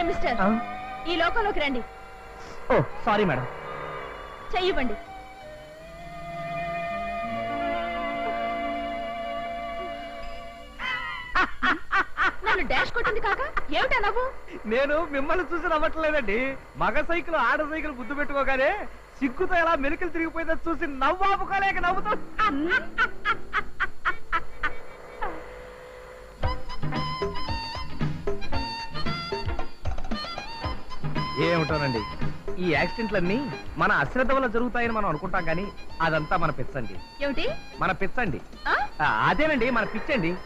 Master? ఈ లోకంలోకి రండి. ఓ సారీ మేడం. చెయ్యివ్వండి నన్ను డాష్ కొట్టింది కాక? ఏమిటా నవ్వు? నేను మిమ్మల్ని చూసి నవ్వట్లేదండి. మగ సైకిల్ ఆడ సైకిల్ గుద్దు పెట్టుకోగానే సిగ్గుతో ఎలా మెలికలు తిరిగిపోయిందో చూసి నవ్వాపుకోలేక నవ్వుతూ ఏమిటోనండి ఈ యాక్సిడెంట్లన్నీ మన అశ్రద్ధ వల్ల జరుగుతాయని మనం అనుకుంటాం కానీ అదంతా మన పిచ్చండి. ఏమిటి? మన పిచ్చండి. ఆ? అదేనండి మన పిచ్చండి.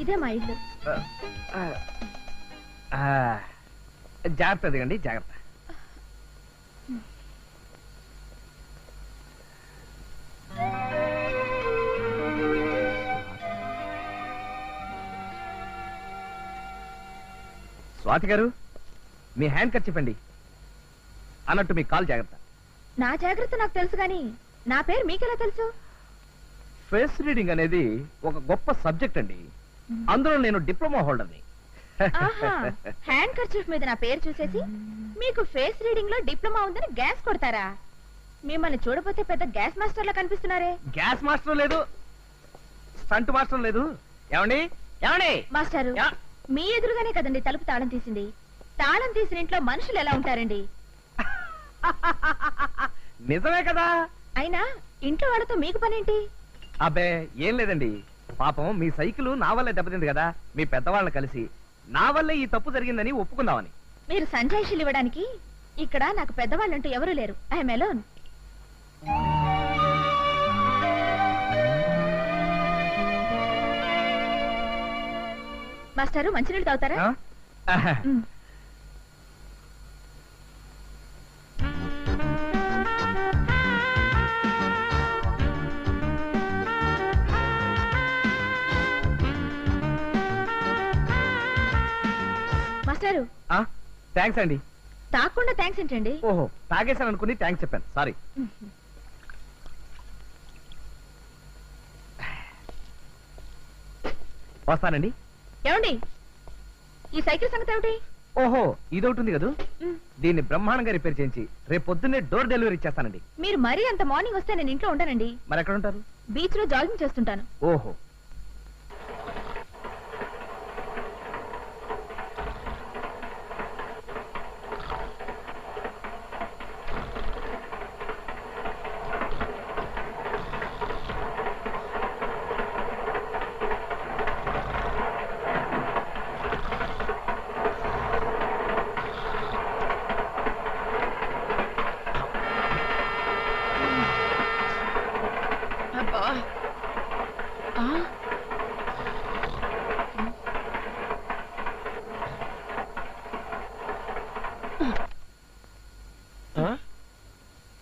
ఇదే మా ఇల్లు. ఆ, ఆ, జాగ్రత్త దిగండి జాగ్రత్త. స్వాతి గారు? మీ హ్యాండ్ కట్ చెప్పండి అన్నట్టు మీ కాల్ జాగ్రత్త. నా జాగ్రత్త నాకు తెలుసు గాని నా పేరు మీకెలా తెలుసు? ఫేస్ రీడింగ్ అనేది ఒక గొప్ప సబ్జెక్ట్ అండి. అందులో నేను డిప్లొమా హోల్డర్ని ఆహా హ్యాండ్ కర్చీఫ్ మీద నా పేరు చూసేసి మీకు ఫేస్ రీడింగ్లో డిప్లొమా ఉందని గ్యాస్ కొడతారా? మిమ్మల్ని చూడపోతే పెద్ద గ్యాస్ మాస్టర్ లా కనిపిస్తున్నారే. గ్యాస్ మాస్టర్ లేదు. స్టంట్ మాస్టర్ లేదు. ఏమండి? ఏమండి? మాస్టారు యా. మీ ఎదురుగానే కదండి తలుపు తాళం తీసింది. తాళం తీసిన ఇంట్లో మనుషులు ఎలా ఉంటారండి? నిజమే కదా? అయినా ఇంట్లో వాళ్ళతో మీకు పనేంటి? అబ్బే ఏం లేదండి. పాపం మీ సైకిల్ నా వల్లే దెబ్బతింది కదా మీ పెద్దవాళ్ళని కలిసి. నా వల్లే ఈ తప్పు జరిగిందని ఒప్పుకుందామని. మీరు సంజాయిషులు ఇవ్వడానికి ఇక్కడ నాకు పెద్దవాళ్ళంటూ ఎవరూ లేరు. ఐ మెలోన్ మాస్టారు మంచినీళ్ళు తాగుతారా? ఆ? థ్యాంక్స్ అండి. తాకుండా థ్యాంక్స్ ఏంటండి? ఓహో తాగేశాను అనుకుని థ్యాంక్స్ చెప్పాను. సారీ. వస్తానండి. ఏమండి? ఈ సైకిల్ సంగతి ఏమిటి? ఓహో ఇదొకటి ఉంది కదా. దీన్ని బ్రహ్మాండంగా రిపేర్ చేయించి రేపు పొద్దున్నే డోర్ డెలివరీ ఇచ్చేస్తానండి. మీరు మరీ అంత మార్నింగ్ వస్తే నేను ఇంట్లో ఉంటానండి మరి ఎక్కడ ఉంటారు? బీచ్లో జాగింగ్ చేస్తుంటాను. ఓహో.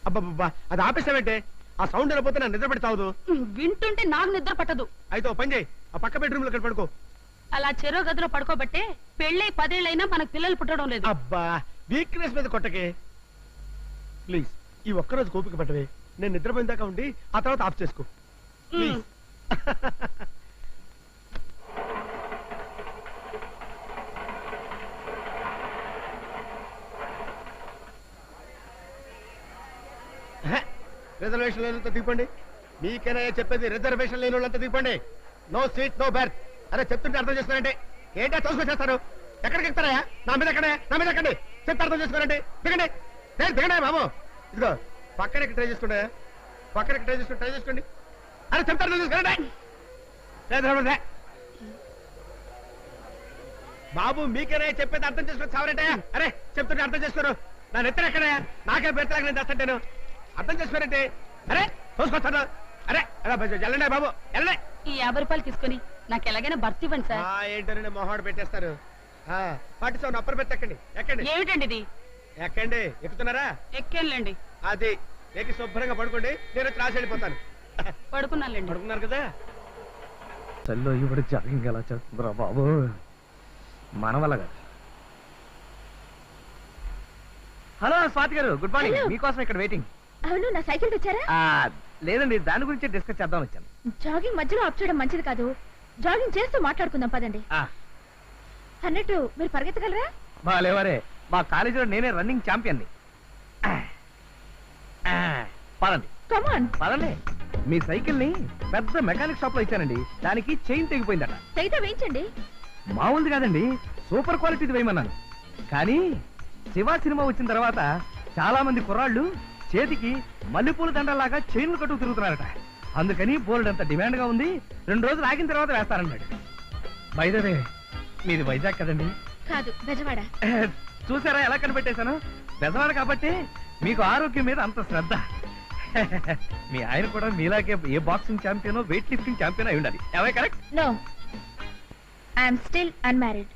అబ్బబ్బబ్బా అది ఆపేసావంటే ఆ సౌండ్ వెళ్ళిపోతే నా నిద్ర పెడతావు వింటుంటే నాకు నిద్ర పట్టదు. అయితే ఓ పని చేయి ఆ పక్క బెడ్రూమ్లో పడుకో. అలా చెరో గదిలో పడుకోబట్టే పెళ్ళై పదేళ్ళైనా మనకు పిల్లలు పుట్టడం లేదు. అబ్బా వీక్నెస్ మీద కొట్టకే. ప్లీజ్ ఈ ఒక్కరోజు కోపిక పట్టవే. నేను నిద్రపోయిన దాకా ఉండి ఆ తర్వాత ఆఫ్ చేసుకో. ప్లీజ్ రిజర్వేషన్ లేనంత దిగండి. మీకైనా చెప్పేది? రిజర్వేషన్ లేని వాళ్ళంతా దిగండి. నో సీట్ నో బెర్త్ అరే చెప్తుంటే అర్థం చేసుకోరండి. ఏంటో తోసుకొచ్చేస్తారు ఎక్కడికి ఎక్కుతారా నా మీద ఎక్కడే నా మీద ఎక్కండి. చెప్తే అర్థం చేసుకోరండి. దిగండి. దిగండి బాబు. ఇదిగో పక్కన ట్రై చేసుకోండి పక్కన ట్రై చేసుకోండి ట్రై చేసుకోండి అరే చెప్తే అర్థం చేసుకోరండి. ఏ, బాబు మీకేనా చెప్పేది అర్థం చేసుకోవచ్చు చావరంటే అరే చెప్తుంటే అర్థం చేసుకోరు. నా నెత్తరు ఎక్కడ నాకే పెడతా నేను చేస్తాను అర్థం చేసుకోరంటే. అరే చూసుకొస్తాను అరే బ- వెళ్ళండి బాబు వెళ్ళండి. ఈ యాభై రూపాయలు తీసుకుని నాకు ఎలాగైనా భర్తీ ఇవ్వండి సార్. ఏంటో మొహాడు పెట్టేస్తారు. పాటి సౌండ్ అప్పర్ బెత్ ఎక్కండి ఎక్కండి. ఏమిటండి ఇది? ఎక్కండి ఎక్కుతున్నారా? ఎక్కేళ్ళండి అది ఎక్కి శుభ్రంగా పడుకోండి నేను వచ్చి రాసి వెళ్ళిపోతాను. పడుకున్నానులేండి. పడుకున్నారు కదా? చల్లో ఇప్పుడు జాగింగ్ ఎలా చేస్తుందిరా బాబు? మన వల్ల కాదు హలో స్వాతి గారు గుడ్ మార్నింగ్. మీకోసం ఇక్కడ వెయిటింగ్. అవును నా సైకిల్ తెచ్చారా ఆ, లేదండి దాని గురించి డిస్కస్ చేద్దాం వచ్చాను. జాగింగ్ మధ్యలో ఆఫ్ చేయడం మంచిది కాదు. జాగింగ్ చేస్తూ మాట్లాడుకుందాం పదండి. ఆ, అన్నట్టు మీరు పరిగెత్తగలరా? బాలేవరే మా కాలేజీలో నేనే రన్నింగ్ ఛాంపియన్ని. పదండి. కమాన్ పదండి. మీ సైకిల్ని పెద్ద మెకానిక్ షాప్లో ఇచ్చానండి. దానికి చైన్ తెగిపోయిందట. తెగితే వేయించండి. మామూలుది కాదండి సూపర్ క్వాలిటీది వేయమన్నాను. కానీ శివ సినిమా వచ్చిన తర్వాత చాలా మంది కుర్రాళ్ళు చేతికి మల్లెపూల దండలాగా చైన్లు కట్టుకు తిరుగుతున్నారట. అందుకని బోల్డ్ అంత డిమాండ్గా ఉంది. రెండు రోజులు ఆగిన తర్వాత వేస్తారన్నాడు బైదవే మీది వైజాగ్ కదండి? కాదు బెజవాడ. చూసారా ఎలా కనిపెట్టేశాను? పెద్దవాడు కాబట్టి మీకు ఆరోగ్యం మీద అంత శ్రద్ధ. మీ ఆయన కూడా మీలాగే ఏ boxing champion weight lifting champion అయి ఉండాలి. Correct no I'm still unmarried